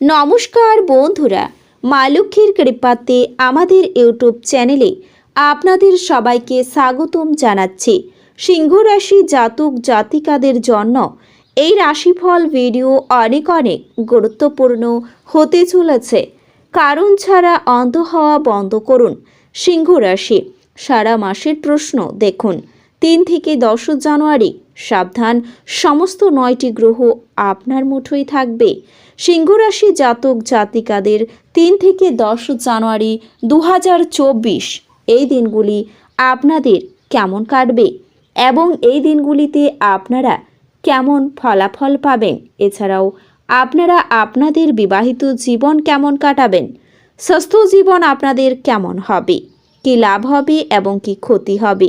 নমস্কার বন্ধুরা, মা লক্ষ্মীর কৃপাতে আমাদের ইউটিউব চ্যানেলে আপনাদের সবাইকে স্বাগতম জানাচ্ছি। সিংহ রাশি জাতক জাতিকাদের জন্য এই রাশিফল ভিডিও অনেক অনেক গুরুত্বপূর্ণ হতে চলেছে। কারণ ছাড়া অন্ধ হওয়া বন্ধ করুন সিংহ রাশি। সারা মাসের প্রশ্ন দেখুন। তিন থেকে দশ জানুয়ারি, সাবধান। সমস্ত নয়টি গ্রহ আপনার মুঠোয় থাকবে। সিংহ রাশি জাতক জাতিকাদের তিন থেকে দশ জানুয়ারি দু হাজার চব্বিশ, এই দিনগুলি আপনাদের কেমন কাটবে এবং এই দিনগুলিতে আপনারা কেমন ফলাফল পাবেন? এছাড়াও আপনারা আপনাদের বিবাহিত জীবন কেমন কাটাবেন? স্বাস্থ্য জীবন আপনাদের কেমন হবে? কি লাভ হবে এবং কি ক্ষতি হবে?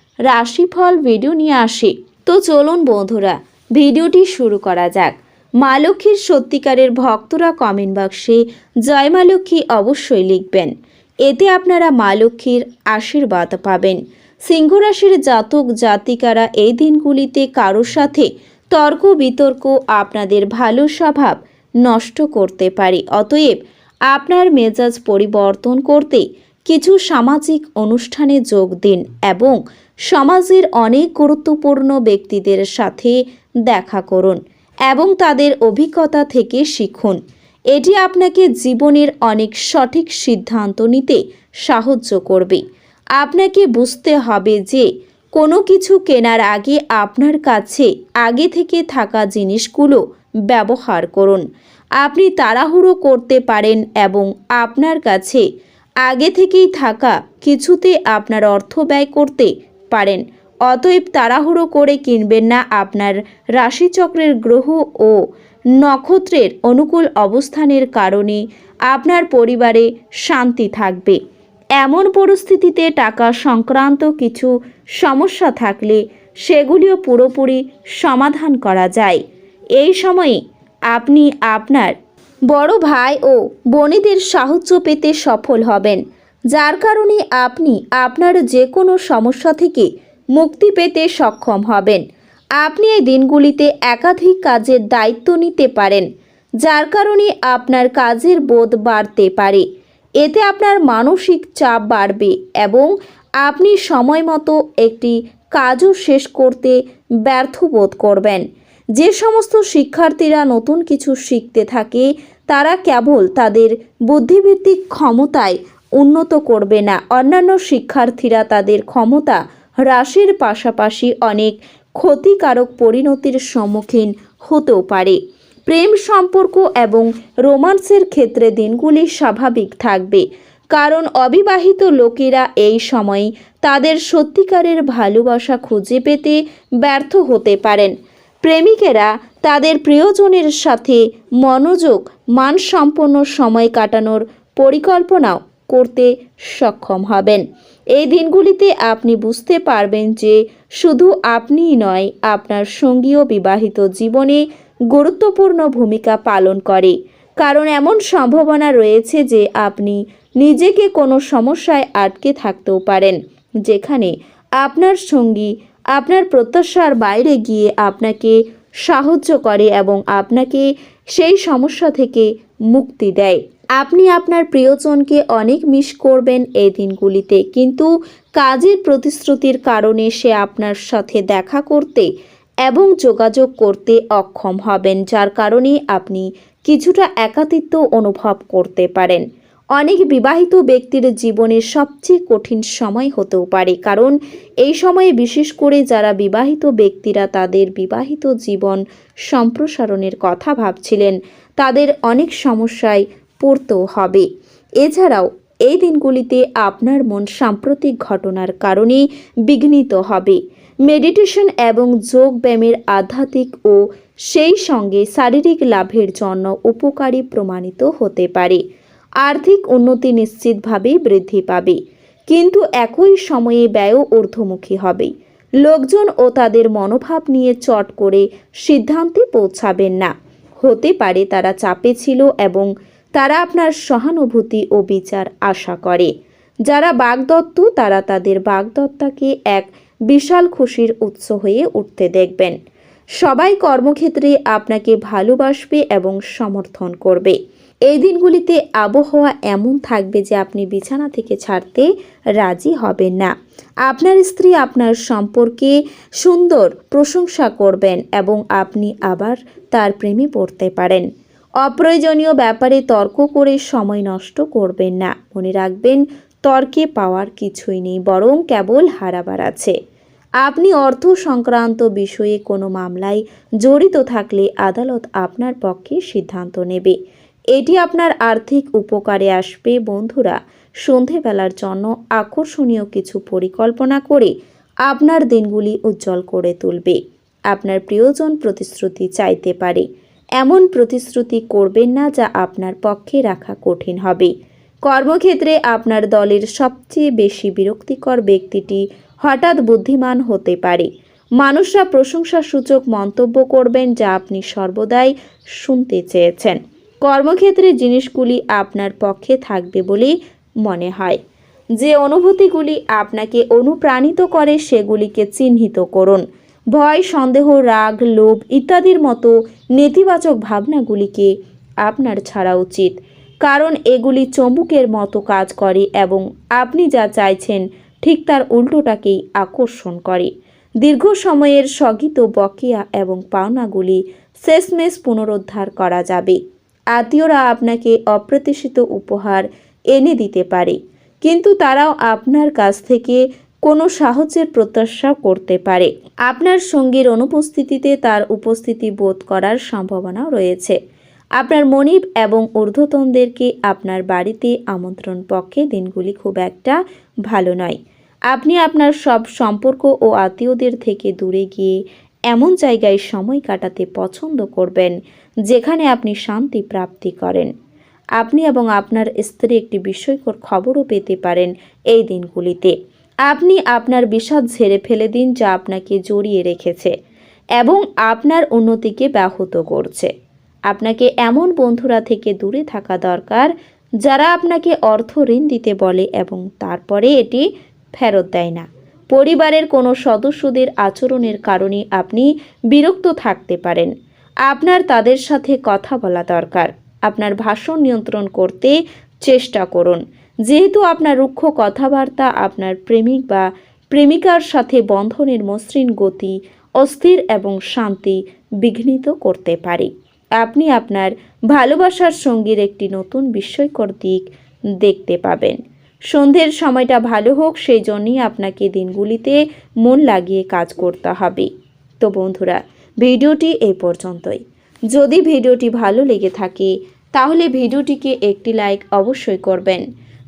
রাশিফল ভিডিও নিয়ে আসি। তো চলুন বন্ধুরা ভিডিওটি শুরু করা যাক। মা লক্ষ্মীর সত্যিকারের ভক্তরা কমেন্ট বাক্সে জয় মা লক্ষ্মী অবশ্যই লিখবেন। এতে আপনারা মা লক্ষ্মীর আশীর্বাদ পাবেন। সিংহ রাশির জাতক, জাতিকারা এই দিনগুলিতে কারোর সাথে তর্ক বিতর্ক আপনাদের ভালো স্বভাব নষ্ট করতে পারে। অতএব আপনার মেজাজ পরিবর্তন করতে কিছু সামাজিক অনুষ্ঠানে যোগ দিন এবং সমাজের অনেক গুরুত্বপূর্ণ ব্যক্তিদের সাথে দেখা করুন এবং তাদের অভিজ্ঞতা থেকে শিখুন। এটি আপনাকে জীবনের অনেক সঠিক সিদ্ধান্ত নিতে সাহায্য করবে। আপনাকে বুঝতে হবে যে কোনো কিছু কেনার আগে আপনার কাছে আগে থেকে থাকা জিনিসগুলো ব্যবহার করুন। আপনি তাড়াহুড়ো করতে পারেন এবং আপনার কাছে আগে থেকেই থাকা কিছুতে আপনার অর্থ ব্যয় করতে পারেন। অতএব তাড়াহুড়ো করে কিনবেন না আপনার রাশিচক্রের গ্রহ ও নক্ষত্রের অনুকূল অবস্থানের কারণে আপনার পরিবারে শান্তি থাকবে। এমন পরিস্থিতিতে টাকা সংক্রান্ত কিছু সমস্যা থাকলে সেগুলিও পুরোপুরি সমাধান করা যায়। এই সময়ে আপনি আপনার বড় ভাই ও বোনেদের সাহায্য পেতে সফল হবেন। যার কারণে আপনি আপনার যে কোনো সমস্যা থেকে মুক্তি পেতে সক্ষম হবেন। আপনি এই দিনগুলিতে একাধিক কাজের দায়িত্ব নিতে পারেন, যার কারণে আপনার কাজের বোধ বাড়তে পারে। এতে আপনার মানসিক চাপ বাড়বে এবং আপনি সময় মতো একটি কাজও শেষ করতে ব্যর্থ বোধ করবেন। যে সমস্ত শিক্ষার্থীরা নতুন কিছু শিখতে থাকে, তারা কেবল তাদের বুদ্ধিভিত্তিক ক্ষমতায় উন্নত করবে না। অন্যান্য শিক্ষার্থীরা তাদের ক্ষমতা হ্রাসের পাশাপাশি অনেক ক্ষতিকারক পরিণতির সম্মুখীন হতেও পারে। প্রেম সম্পর্ক এবং রোমান্সের ক্ষেত্রে দিনগুলি স্বাভাবিক থাকবে। কারণ অবিবাহিত লোকেরা এই সময় তাদের সত্যিকারের ভালোবাসা খুঁজে পেতে ব্যর্থ হতে পারেন। প্রেমিকেরা তাদের প্রিয়জনের সাথে মনোযোগ, মানসম্পন্ন সময় কাটানোর পরিকল্পনাও করতে সক্ষম হবেন। এই দিনগুলিতে আপনি বুঝতে পারবেন যে শুধু আপনিই নয়, আপনার সঙ্গীও বিবাহিত জীবনে গুরুত্বপূর্ণ ভূমিকা পালন করে। কারণ এমন সম্ভাবনা রয়েছে যে আপনি নিজেকে কোনো সমস্যায় আটকে থাকতেও পারেন, যেখানে আপনার সঙ্গী আপনার প্রত্যাশার বাইরে গিয়ে আপনাকে সাহায্য করে এবং আপনাকে সেই সমস্যা থেকে মুক্তি দেয়। আপনি আপনার প্রিয়জনকে অনেক মিস করবেন এই দিনগুলিতে। কিন্তু কাজের প্রতিশ্রুতির কারণে সে আপনার সাথে দেখা করতে এবং যোগাযোগ করতে অক্ষম হবেন, যার কারণে আপনি কিছুটা একাতিত্ব অনুভব করতে পারেন। অনেক বিবাহিত ব্যক্তির জীবনের সবচেয়ে কঠিন সময় হতেও পারে, কারণ এই সময়ে বিশেষ করে যারা বিবাহিত ব্যক্তিরা তাদের বিবাহিত জীবন সম্প্রসারণের কথা ভাবছিলেন, তাদের অনেক সমস্যায় পড়তেও হবে। এছাড়াও, এই দিনগুলিতে আপনার মন সাম্প্রতিক ঘটনার কারণে বিঘ্নিত হবে। মেডিটেশন এবং যোগ ব্যায়ামের আধ্যাত্মিক ও সেই সঙ্গে শারীরিক লাভের জন্য উপকারী প্রমাণিত হতে পারে। আর্থিক উন্নতি নিশ্চিতভাবেই বৃদ্ধি পাবে। কিন্তু একই সময়ে ব্যয়ও ঊর্ধ্বমুখী হবে। লোকজন ও তাদের মনোভাব নিয়ে চট করে সিদ্ধান্তে পৌঁছাবেন না। হতে পারে তারা চাপে ছিল এবং তারা আপনার সহানুভূতি ও বিচার আশা করে। যারা বাগদত্ত, তারা তাদের বাগদত্তাকে এক বিশাল খুশির উৎস হয়ে উঠতে দেখবেন। সবাই কর্মক্ষেত্রে আপনাকে ভালোবাসবে এবং সমর্থন করবে। এই দিনগুলিতে আবহাওয়া এমন থাকবে যে আপনি বিছানা থেকে ছাড়তে রাজি হবেন না। আপনার স্ত্রী আপনার সম্পর্কে সুন্দর প্রশংসা করবেন এবং আপনি আবার তার প্রেমে পড়তে পারেন। অপ্রয়োজনীয় ব্যাপারে তর্ক করে সময় নষ্ট করবেন না। মনে রাখবেন, তর্কে পাওয়ার কিছুই নেই, বরং কেবল হারাবার আছে। আপনি অর্থ সংক্রান্ত বিষয়ে কোনো মামলায় জড়িত থাকলে আদালত আপনার পক্ষে সিদ্ধান্ত নেবে। এটি আপনার আর্থিক উপকারে আসবে। বন্ধুরা, সন্ধেবেলার জন্য আকর্ষণীয় কিছু পরিকল্পনা করে আপনার দিনগুলি উজ্জ্বল করে তুলবে। আপনার প্রিয়জন প্রতিশ্রুতি চাইতে পারে। এমন প্রতিশ্রুতি করবেন না যা আপনার পক্ষে রাখা কঠিন হবে। কর্মক্ষেত্রে আপনার দলের সবচেয়ে বেশি বিরক্তিকর ব্যক্তিটি হঠাৎ বুদ্ধিমান হতে পারে। মানুষরা প্রশংসাসূচক মন্তব্য করবেন যা আপনি সর্বদাই শুনতে চেয়েছেন। কর্মক্ষেত্রে জিনিসগুলি আপনার পক্ষে থাকবে বলেই মনে হয়। যে অনুভূতিগুলি আপনাকে অনুপ্রাণিত করে সেগুলিকে চিহ্নিত করুন। ভয়, সন্দেহ, রাগ, লোভ ইত্যাদির মতো নেতিবাচক ভাবনাগুলিকে আপনার ছাড়া উচিত। কারণ এগুলি চম্বুকের মতো কাজ করে এবং আপনি যা চাইছেন ঠিক তার উল্টোটাকেই আকর্ষণ করে। দীর্ঘ সময়ের স্থগিত বকেয়া এবং পাওনাগুলি শেষমেশ পুনরুদ্ধার করা যাবে। আত্মীয়রা আপনাকে অপ্রত্যাশিত উপহার এনে দিতে পারে, কিন্তু তারাও আপনার কাছ থেকে কোনো সাহায্যের প্রত্যাশা করতে পারে। আপনার সঙ্গীর অনুপস্থিতিতে তার উপস্থিতি বোধ করার সম্ভাবনাও রয়েছে। আপনার মনিব এবং ঊর্ধ্বতনদেরকে আপনার বাড়িতে আমন্ত্রণ পক্ষে দিনগুলি খুব একটা ভালো নয়। আপনি আপনার সব সম্পর্ক ও আত্মীয়দের থেকে দূরে গিয়ে এমন জায়গায় সময় কাটাতে পছন্দ করবেন, যেখানে আপনি শান্তি প্রাপ্তি করেন। আপনি এবং আপনার স্ত্রী একটি বিস্ময়কর খবরও পেতে পারেন এই দিনগুলিতে। আপনি আপনার বিষাদ ঝেড়ে ফেলে দিন যা আপনাকে জড়িয়ে রেখেছে এবং আপনার উন্নতিকে ব্যাহত করছে। আপনাকে এমন বন্ধুরা থেকে দূরে থাকা দরকার যারা আপনাকে অর্থ ঋণ দিতে বলে এবং তারপরে এটি ফেরত দেয় না। পরিবারের কোনো সদস্যদের আচরণের কারণে আপনি বিরক্ত থাকতে পারেন। আপনার তাদের সাথে কথা বলা দরকার। আপনার ভাষণ নিয়ন্ত্রণ করতে চেষ্টা করুন। যেহেতু আপনার রুক্ষ কথাবার্তা, আপনার প্রেমিক বা প্রেমিকার সাথে বন্ধনের মসৃণ গতি, অস্থির এবং শান্তি বিঘ্নিত করতে পারে। আপনি আপনার ভালোবাসার সঙ্গীর একটি নতুন বিস্ময়কর দিক দেখতে পাবেন। সন্ধ্যের সময়টা ভালো হোক, সেই জন্যই আপনাকে দিনগুলিতে মন লাগিয়ে কাজ করতে হবে। তো বন্ধুরা, ভিডিওটি এই পর্যন্তই। যদি ভিডিওটি ভালো লেগে থাকে, তাহলে ভিডিওটিকে একটি লাইক অবশ্যই করবেন।